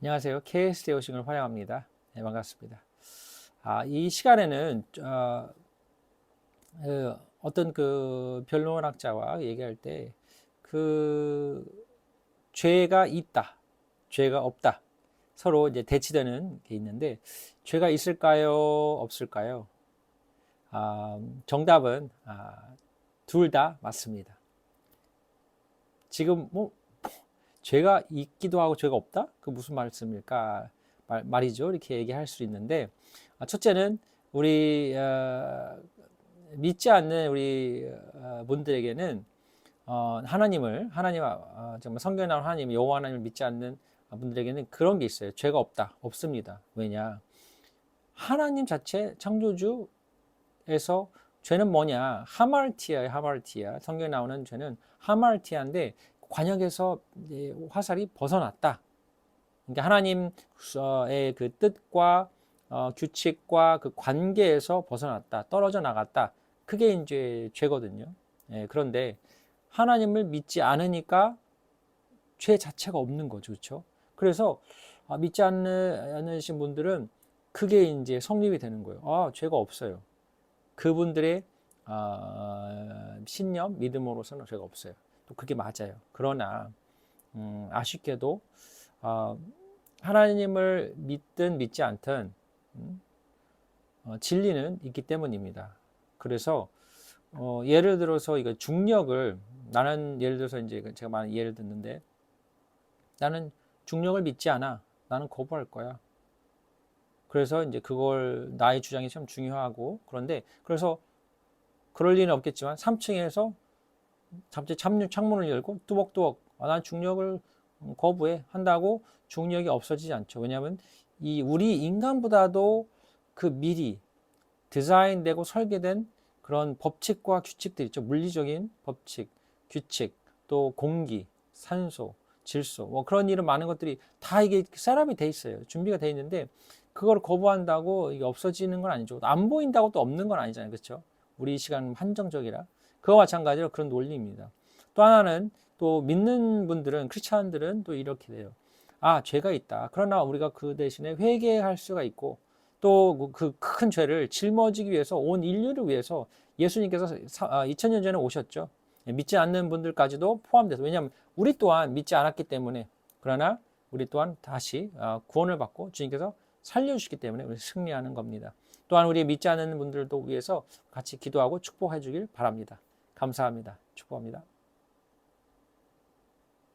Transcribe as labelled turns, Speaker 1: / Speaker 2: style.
Speaker 1: 안녕하세요. KSD 오싱을 환영합니다. 네, 반갑습니다. 아, 이 시간에는 어, 그 어떤 그 변론학자와 얘기할 때 그 죄가 있다, 죄가 없다 서로 이제 대치되는 게 있는데 죄가 있을까요, 없을까요? 아, 정답은 아, 둘 다 맞습니다. 지금 뭐 죄가 있기도 하고 죄가 없다? 그 무슨 말씀일까? 말, 말이죠. 이렇게 얘기할 수 있는데 아, 첫째는 우리 어, 믿지 않는 우리 어, 분들에게는 어, 하나님을 하나님 어, 정말 성경에 나온 하나님 여호와 하나님을 믿지 않는 분들에게는 그런 게 있어요. 죄가 없다. 없습니다. 왜냐? 하나님 자체 창조주에서 죄는 뭐냐? 하말티아예요. 하말티아. 성경에 나오는 죄는 하말티아인데 관역에서 화살이 벗어났다. 그러니까 하나님의 그 뜻과 어, 규칙과 그 관계에서 벗어났다, 떨어져 나갔다. 그게 이제 죄거든요. 예, 그런데 하나님을 믿지 않으니까 죄 자체가 없는 거죠, 그렇죠? 그래서 아, 믿지 않으신 분들은 그게 이제 성립이 되는 거예요. 아, 죄가 없어요. 그분들의 아, 신념, 믿음으로서는 죄가 없어요. 또 그게 맞아요. 그러나 음, 아쉽게도 어, 하나님을 믿든 믿지 않든 음, 어, 진리는 있기 때문입니다. 그래서 어, 예를 들어서 이거 중력을 나는 예를 들어서 이제 제가 많은 예를 듣는데 나는 중력을 믿지 않아. 나는 거부할 거야. 그래서 이제 그걸 나의 주장이 참 중요하고 그런데 그래서 그럴 리는 없겠지만 3층에서 갑자기 창문을 열고 뚜벅뚜벅 아, 난 중력을 거부해 한다고 중력이 없어지지 않죠. 왜냐하면 이 우리 인간보다도 그 미리 디자인되고 설계된 그런 법칙과 규칙들 있죠. 물리적인 법칙, 규칙, 또 공기, 산소, 질소, 뭐 그런 일은 많은 것들이 다 이게 셋업이 돼 있어요. 준비가 돼 있는데 그걸 거부한다고 이게 없어지는 건 아니죠. 안 보인다고 또 없는 건 아니잖아요. 그렇죠? 우리 시간 한정적이라. 그와 마찬가지로 그런 논리입니다. 또 하나는 또 믿는 분들은 크리스찬들은 또 이렇게 돼요. 아 죄가 있다. 그러나 우리가 그 대신에 회개할 수가 있고 또 그 큰 죄를 짊어지기 위해서 온 인류를 위해서 예수님께서 2000년 전에 오셨죠. 믿지 않는 분들까지도 포함돼서 왜냐하면 우리 또한 믿지 않았기 때문에 그러나 우리 또한 다시 구원을 받고 주님께서 살려주시기 때문에 우리 승리하는 겁니다. 또한 우리 믿지 않는 분들도 위해서 같이 기도하고 축복해 주길 바랍니다. 감사합니다. 축복합니다.